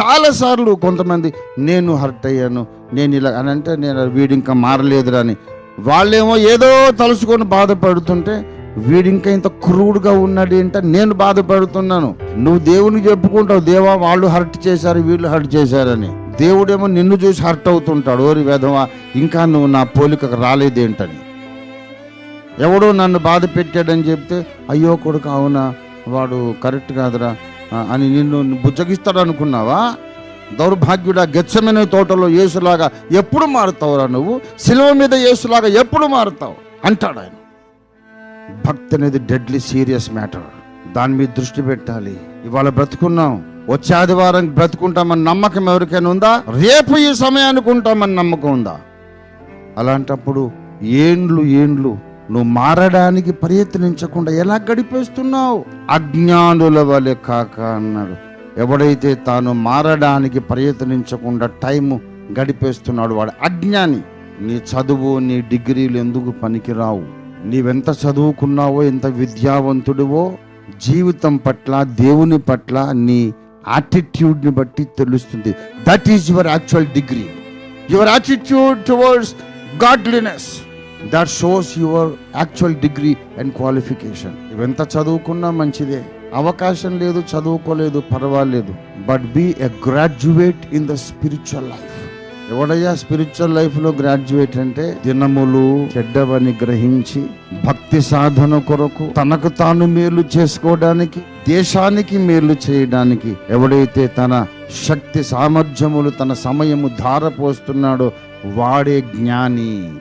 చాలాసార్లు కొంతమంది నేను హర్ట్ అయ్యాను నేను ఇలా అని అంటే నేను వీడు ఇంకా మారలేదురా అని. వాళ్ళేమో ఏదో తలుచుకొని బాధపడుతుంటే వీడు ఇంకా ఇంత క్రూడ్గా ఉన్నాడు ఏంట? నేను బాధపడుతున్నాను. నువ్వు దేవునికి చెప్పుకుంటావు దేవా వాళ్ళు హర్ట్ చేశారు వీళ్ళు హర్ట్ చేశారని. దేవుడేమో నిన్ను చూసి హర్ట్ అవుతుంటాడు ఓరి వేదవా ఇంకా నువ్వు నా పోలికకు రాలేదేంటని. ఎవడో నన్ను బాధ పెట్టాడని చెప్తే అయ్యో కొడుకు అవునా? వాడు కరెక్ట్ కాదురా. అని నిన్ను బుజ్జగిస్తాడు అనుకున్నావా దౌర్భాగ్యుడా గెచ్చమైన తోటలో యేసులాగా ఎప్పుడు మారుతావురా నువ్వు? శిలువ మీద యేసులాగా ఎప్పుడు మారుతావు? అంటాడు ఆయన. భక్తి అనేది డెడ్లీ సీరియస్ మ్యాటర్ దాని మీద దృష్టి పెట్టాలి. ఇవాళ బ్రతుకున్నాం. వచ్చే ఆదివారం బ్రతుకుంటామని నమ్మకం ఎవరికైనా ఉందా? రేపు ఈ సమయానికి ఉంటామని నమ్మకం ఉందా? అలాంటప్పుడు ఏండ్లు ఏండ్లు నువ్వు మారడానికి ప్రయత్నించకుండా ఎలా గడిపేస్తున్నావు? అజ్ఞానుల వలె కాక అన్నాడు. ఎవడైతే తాను మారడానికి ప్రయత్నించకుండా టైము గడిపేస్తున్నాడు వాడు అజ్ఞాని. నీ చదువు నీ డిగ్రీలు ఎందుకు పనికిరావు? నీవెంత చదువుకున్నావో ఎంత విద్యావంతుడివో జీవితం పట్ల దేవుని పట్ల నీ యాటిట్యూడ్ని బట్టి తెలుస్తుంది. That is your actual degree your attitude towards godliness that shows your actual degree and qualification ఇవెంత చదువుకున్నా మంచిదే. అవకాశం లేదు చదువుకోలేదు పర్వాలేదు. But be a graduate in the spiritual life ఎవడయ్యా spiritual లైఫ్లో గ్రాడ్యుయేట్ అంటే? దినములు చెడ్డవని గ్రహించి భక్తి సాధన కొరకు తనకు తాను మేలు చేసుకోవడానికి దేశానికి మేలు చేయడానికి ఎవడైతే తన శక్తి సామర్థ్యములు తన సమయము ధారపోస్తున్నాడో వాడే జ్ఞాని.